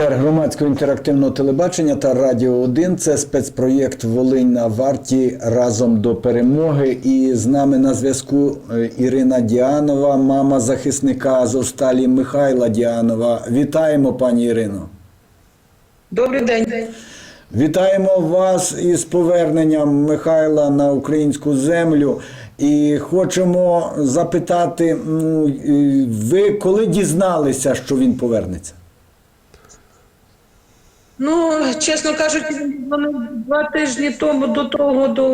Етер громадського інтерактивного телебачення та Радіо 1. Це спецпроєкт Волинь на варті разом до перемоги. І з нами на зв'язку е, Ірина Діанова, мама захисника Азовсталі Михайла Діанова. Вітаємо, пані Ірино. Добрий день. Вітаємо вас із поверненням Михайла на українську землю. І хочемо запитати, е, ви коли дізналися, що він повернеться? Ну, чесно кажучи, він дзвонив два тижні тому до того, до,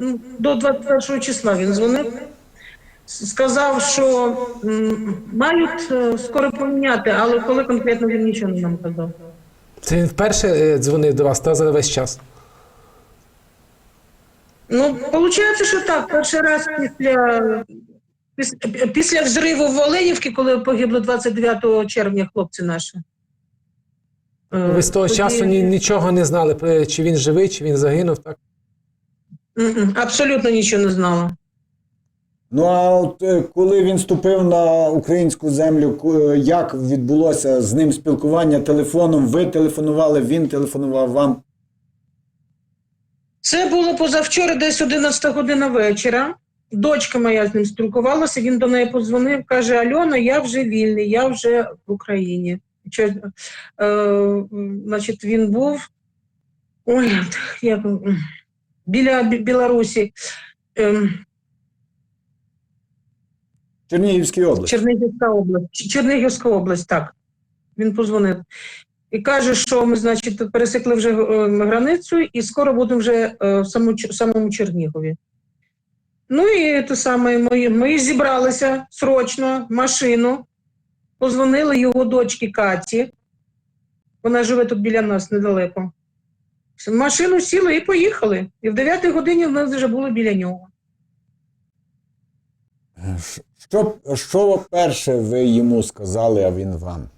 ну, до 21 числа він дзвонив. Сказав, що м, мають е, скоро поміняти, але коли конкретно він нічого не нам казав. Це він вперше е, дзвонив до вас та за весь час. Ну, виходить, що так. Перший раз після, після, після взриву в Оленівці, коли погибло 29 червня хлопці наші. Е, Ви з того тоді- часу ні, нічого не знали, чи він живий, чи він загинув. Так Абсолютно нічого не знала. Ну а от е, коли він ступив на українську землю, е, як відбулося з ним спілкування телефоном? Ви телефонували, він телефонував вам. Це було позавчора, десь 11 година вечора. Дочка моя з ним спілкувалася, він до неї подзвонив, каже: Альона, я вже вільний, я вже в Україні. Е, значить, він був ой, як, біля Білорусі, ем, Чернігівській області. Чернігівська область. Чернігівська область, так. Він позвонив. І каже, що ми, значить, пересекли вже е, границю і скоро будемо вже е, в самому, самому Чернігові. Ну і те саме, ми, ми зібралися срочно, машину, позвонили його дочці Каті. Вона живе тут біля нас недалеко. В машину сіли і поїхали. І в 9 годині ми вже були біля нього. Що, що перше ви йому сказали, а він вам?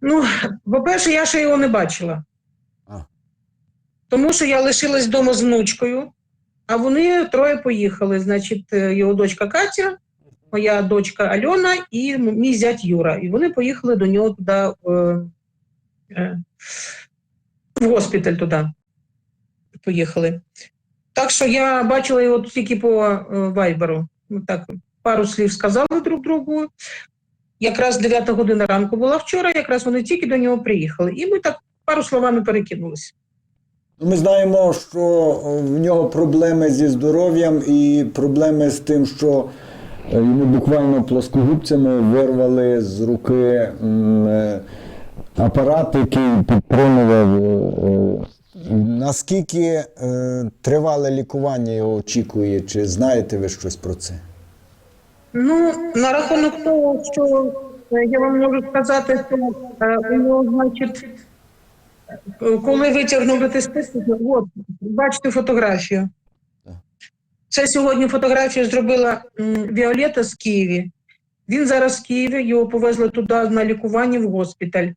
Ну, по-перше, я ще його не бачила. А. Тому що я лишилась вдома з внучкою, а вони троє поїхали. Значить, е, його дочка Катя, моя дочка Альона і мій зять Юра. І вони поїхали до нього туди е, е, в госпіталь туди. Поїхали. Так що я бачила його тільки по е, вайберу. Ну, так, пару слів сказали друг другу. Якраз 9 година ранку була вчора, якраз вони тільки до нього приїхали. І ми так пару словами перекинулися. Ну, Ми знаємо, що в нього проблеми зі здоров'ям і проблеми з тим, що йому буквально плоскогубцями вирвали з руки е, апарат, який підтримував. е, е, Наскільки е, тривале лікування його очікує? Чи знаєте ви щось про це? Ну, на рахунок того, що е, я вам можу сказати, що е, у нього, значить, е, коли витягнули те от, бачите фотографію. Це сьогодні фотографію зробила Віолета з Києві. Він зараз в Києві, його повезли туди на лікування в госпіталь.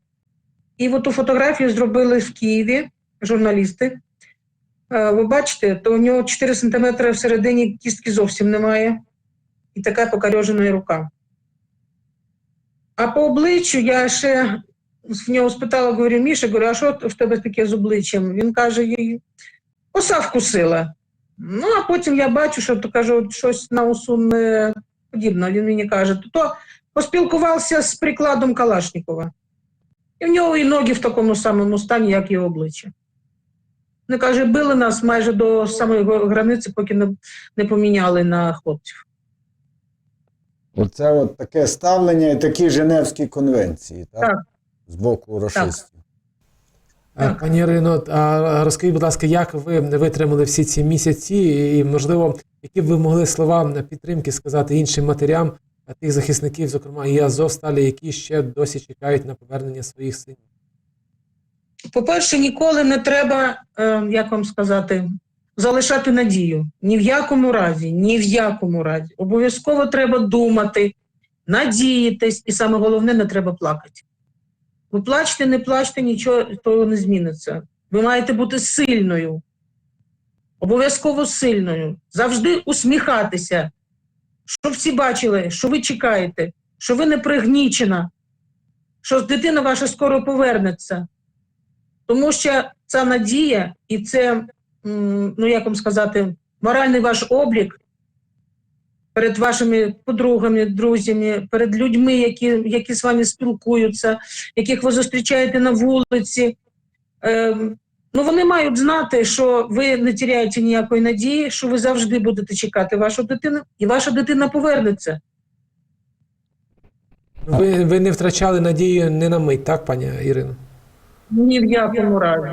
І от ту фотографію зробили в Києві журналісти. Е, Ви бачите, то у нього 4 см всередині кістки зовсім немає і така покорежена рука. А по обличчю я ще в нього спитала, говорю, Міша, говорю, а що в тебе таке з обличчям? Він каже, їй оса вкусила. Ну, а потім я бачу, що то кажу, щось на осу не подібне. Він мені каже, то, то поспілкувався з прикладом Калашникова. І в нього і ноги в такому самому стані, як і обличчя. Не каже, били нас майже до самої границі, поки не, не поміняли на хлопців. Оце от таке ставлення і такі Женевські конвенції, так? Так. З боку рашистів. Е, Так. Пані Ірино, розкажіть, будь ласка, як ви витримали всі ці місяці, і, можливо, які б ви могли слова підтримки сказати іншим матерям е, тих захисників, зокрема і Азовсталі, які ще досі чекають на повернення своїх синів? По-перше, ніколи не треба, е, як вам сказати, залишати надію. Ні в якому разі, ні в якому разі. Обов'язково треба думати, надіятись, і саме головне, не треба плакати. Ви плачте, не плачте, нічого того не зміниться. Ви маєте бути сильною, обов'язково сильною, завжди усміхатися, щоб всі бачили, що ви чекаєте, що ви не пригнічена, що дитина ваша скоро повернеться. Тому що ця надія і це, ну як вам сказати, моральний ваш облік перед вашими подругами, друзями, перед людьми, які, які з вами спілкуються, яких ви зустрічаєте на вулиці. Ем, ну, вони мають знати, що ви не тіряєте ніякої надії, що ви завжди будете чекати вашу дитину, і ваша дитина повернеться. Ви, ви не втрачали надію не на мить, так, пані Ірино? Ні в якому разі.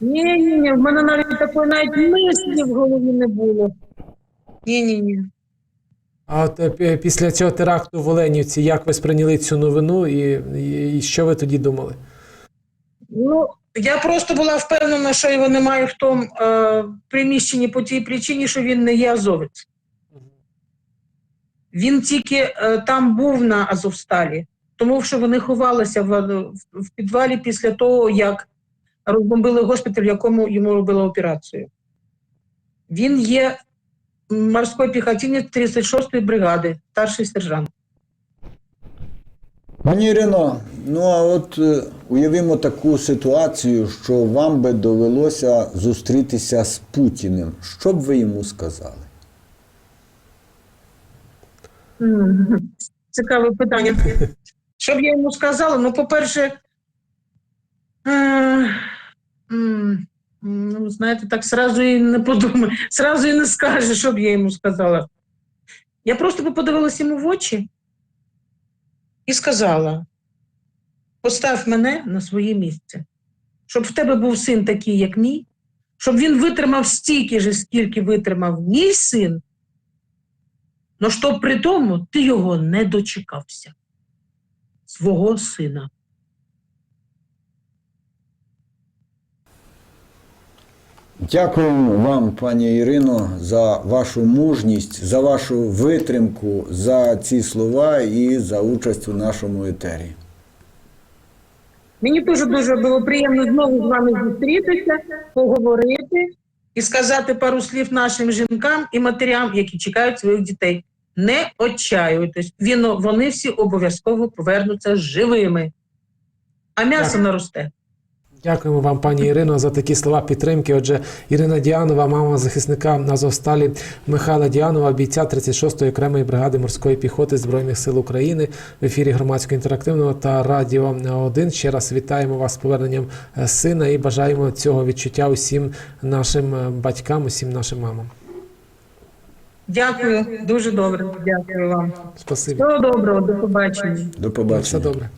Ні, ні, ні, в мене навіть такої навіть мислі в голові не було. Ні, ні, ні. А от е, після цього теракту в Оленівці, як ви сприйняли цю новину і, і, і що ви тоді думали? Ну, я просто була впевнена, що його немає в тому е, приміщенні по тій причині, що він не є азовець. Він тільки е, там був на Азовсталі, тому що вони ховалися в, в підвалі після того, як розбомбили госпіталь, в якому йому робили операцію. Він є морський піхотинець 36-ї бригади, старший сержант. Пані Ірино, ну а от е, уявімо таку ситуацію, що вам би довелося зустрітися з Путіним. Що б ви йому сказали? М, Цікаве питання. Що б я йому сказала? Ну, по-перше, е, знаєте, так сразу і не подумаю, сразу і не скаже, що б я йому сказала. Я просто подивилася йому в очі і сказала: постав мене на своє місце, щоб в тебе був син такий, як мій, щоб він витримав стільки ж, скільки витримав мій син, но щоб при тому ти його не дочекався, свого сина. Дякуємо вам, пані Ірино, за вашу мужність, за вашу витримку, за ці слова і за участь у нашому етері. Мені дуже дуже було приємно знову з вами зустрітися, поговорити і сказати пару слів нашим жінкам і матерям, які чекають своїх дітей. Не отчаюйтесь, він, вони всі обов'язково повернуться живими, а м'ясо Дякую. наросте. Дякуємо вам, пані Ірино, за такі слова підтримки. Отже, Ірина Діанова, мама захисника Азовсталі Михайла Діанова, бійця 36-ї окремої бригади морської піхоти Збройних сил України в ефірі громадського інтерактивного та радіо 1. Ще раз вітаємо вас з поверненням е, сина і бажаємо цього відчуття усім нашим е, батькам, усім нашим мамам. Дякую, дуже добре. Дякую вам. Спасибі. Всього доброго, до побачення. До Все побачення. добре.